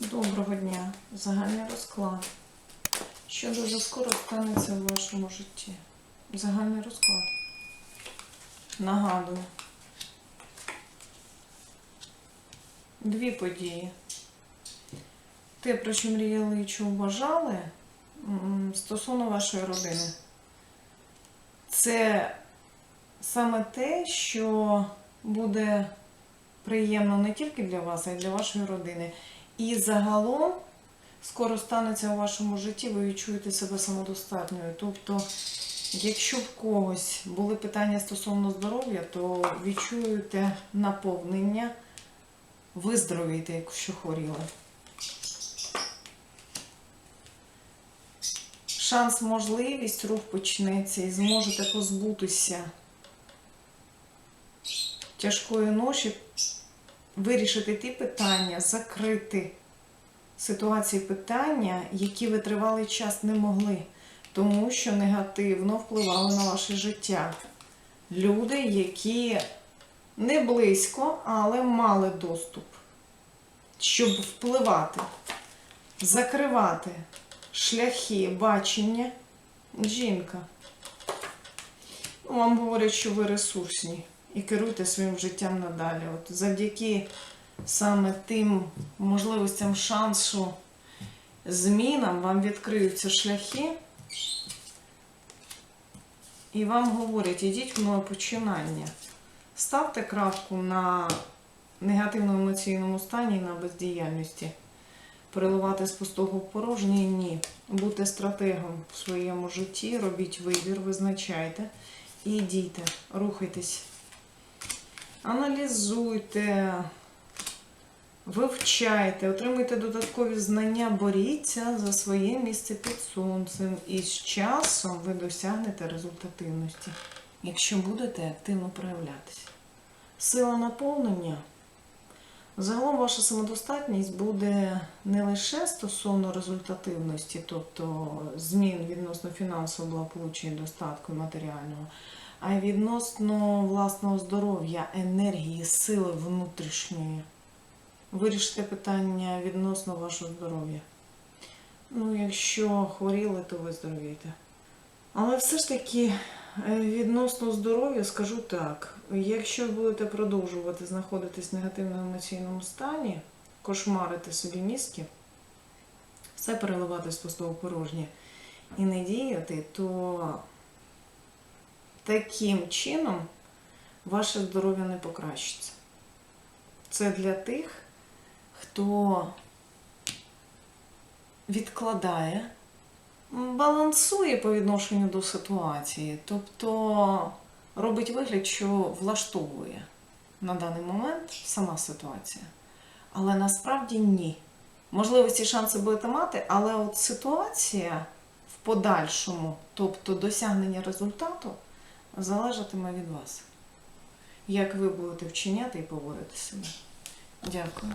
Доброго дня. Загальний розклад. Що дуже скоро станеться в вашому житті? Загальний розклад. Нагадую. Дві події. Те, про що мріяли і чого бажали, стосовно вашої родини. Це саме те, що буде приємно не тільки для вас, а й для вашої родини. І загалом скоро станеться у вашому житті, ви відчуєте себе самодостатньою. Тобто, якщо в когось були питання стосовно здоров'я, то відчуєте наповнення, виздоровієте, якщо хворіли. Шанс, можливість, рух почнеться і зможете позбутися тяжкої ноші, вирішити ті питання, закрити ситуації питання, які ви тривалий час не могли, тому що негативно впливали на ваше життя. Люди, які не близько, але мали доступ, щоб впливати, закривати шляхи бачення. Жінка. Вам говорять, що ви ресурсні і керуйте своїм життям надалі. От завдяки саме тим можливостям шансу змінам вам відкриються шляхи. І вам говорять, ідіть в нове починання. Ставте крапку на негативному емоційному стані і на бездіяльності. Переливати з пустого в порожнє ні. Будьте стратегом в своєму житті, робіть вибір, визначайте і дійте, рухайтесь. Аналізуйте, вивчайте, отримуйте додаткові знання, боріться за своє місце під сонцем. І з часом ви досягнете результативності, якщо будете активно проявлятися. Сила наповнення. Загалом ваша самодостатність буде не лише стосовно результативності, тобто змін відносно фінансового благополуччя і достатку і матеріального, а відносно власного здоров'я, енергії, сили внутрішньої. Вирішите питання відносно вашого здоров'я. Ну, якщо хворіли, то виздоровієте. Але все ж таки, е, відносно здоров'я, скажу так: якщо ви будете продовжувати знаходитись в негативному емоційному стані, кошмарити собі мізки, все переливати з пустого порожнє і не діяти, то таким чином ваше здоров'я не покращиться. Це для тих, хто відкладає, балансує по відношенню до ситуації, тобто робить вигляд, що влаштовує на даний момент сама ситуація. Але насправді ні. Можливо, ці шанси будете мати, але от ситуація в подальшому, тобто досягнення результату, залежатиме від вас. Як ви будете вчиняти і поводити себе. Дякую.